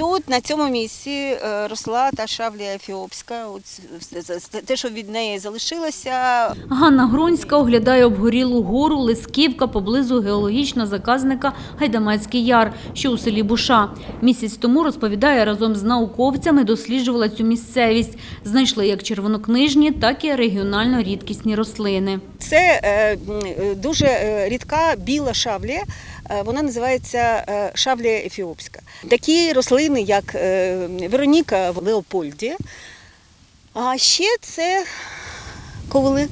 Тут на цьому місці е, росла та шавлія ефіопська. Те, що від неї залишилося, Ганна Гронська оглядає обгорілу гору Лисківка поблизу геологічного заказника Гайдамацький яр, що у селі Буша. Місяць тому розповідає, разом з науковцями досліджувала цю місцевість. Знайшли як червонокнижні, так і регіонально рідкісні рослини. це е, е, дуже рідка біла шавлія. Е, Вона називається е, шавлія ефіопська. Такі рослини, як е, Вероніка в Леопольді. А ще це ковили.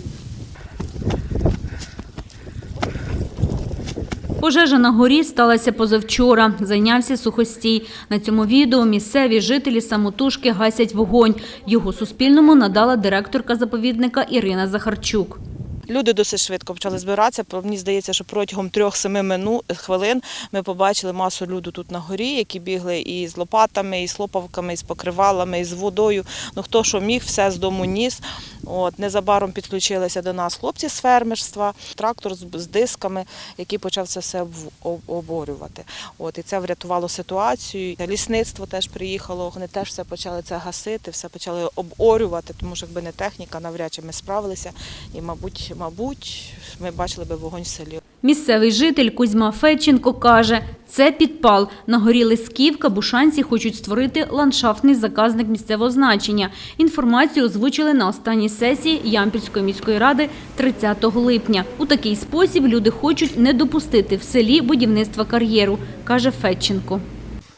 Пожежа на горі сталася позавчора. Зайнявся сухостій. На цьому відео місцеві жителі самотужки гасять вогонь. Його Суспільному надала директорка заповідника Ірина Захарчук. Люди досить швидко почали збиратися. Мені здається, що протягом трьох-семи хвилин ми побачили масу люду тут на горі, які бігли і з лопатами, і з лопавками, і з покривалами, і з водою. Ну хто що міг, все з дому ніс. От незабаром підключилися до нас хлопці з фермерства, трактор з, дисками, який почав це все об- об- оборювати. От і це врятувало ситуацію. Лісництво теж приїхало. Вони теж все почали це гасити, все почали оборювати, тому що якби не техніка, навряд чи ми справилися. І, мабуть, мабуть, ми бачили би вогонь в селі. Місцевий житель Кузьма Федченко каже, це підпал. На горі Лисківка бушанці хочуть створити ландшафтний заказник місцевого значення. Інформацію озвучили на останній сесії Ямпільської міської ради 30 липня. У такий спосіб люди хочуть не допустити в селі будівництва кар'єру, каже Федченко.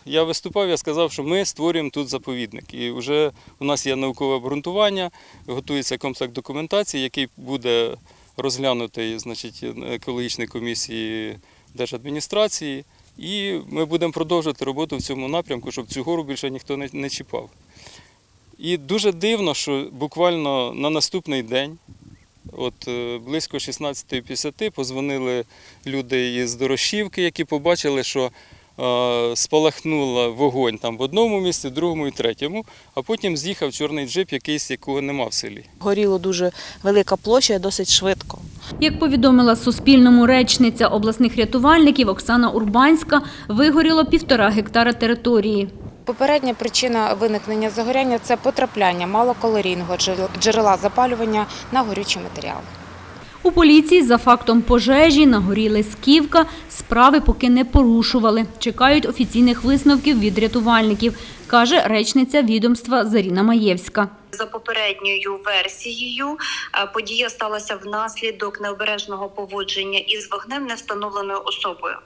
Я виступав, я сказав, що ми створюємо тут заповідник. І вже у нас є наукове обґрунтування, готується комплект документації, який буде розглянутий значить, екологічної комісії держадміністрації. І ми будемо продовжувати роботу в цьому напрямку, щоб цю гору більше ніхто не, не чіпав. І дуже дивно, що буквально на наступний день, от е, близько 16.50, позвонили люди із Дорошівки, які побачили, що спалахнула вогонь там в одному місці, в другому і третьому, а потім з'їхав чорний джип, якийсь, якого нема в селі. Горіло дуже велика площа, і досить швидко. Як повідомила Суспільному речниця обласних рятувальників Оксана Урбанська, вигоріло півтора гектара території. Попередня причина виникнення загоряння це потрапляння малокалорійного джерела запалювання на горючі матеріали. У поліції за фактом пожежі нагоріли горі Лесківка справи поки не порушували. Чекають офіційних висновків від рятувальників, каже речниця відомства Заріна Маєвська. За попередньою версією, е, подія сталася внаслідок необережного поводження із вогнем невстановленою особою.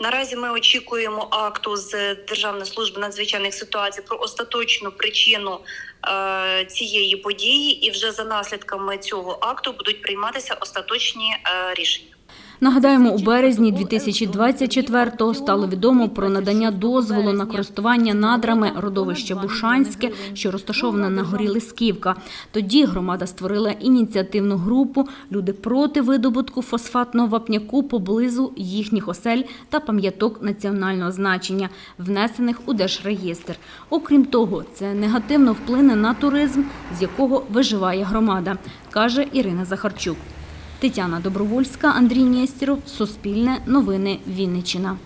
Наразі ми очікуємо акту з Державної служби надзвичайних ситуацій про остаточну причину е, цієї події, і вже за наслідками цього акту будуть прийматися остаточні е, рішення. Нагадаємо, у березні 2024-го стало відомо про надання дозволу на користування надрами родовища Бушанське, що розташоване на горі Лисківка. Тоді громада створила ініціативну групу «Люди проти видобутку фосфатного вапняку поблизу їхніх осель та пам'яток національного значення, внесених у Держреєстр. Окрім того, це негативно вплине на туризм, з якого виживає громада, каже Ірина Захарчук. Тетяна Добровольська, Андрій Нєстєров, Суспільне, Новини Вінниччина.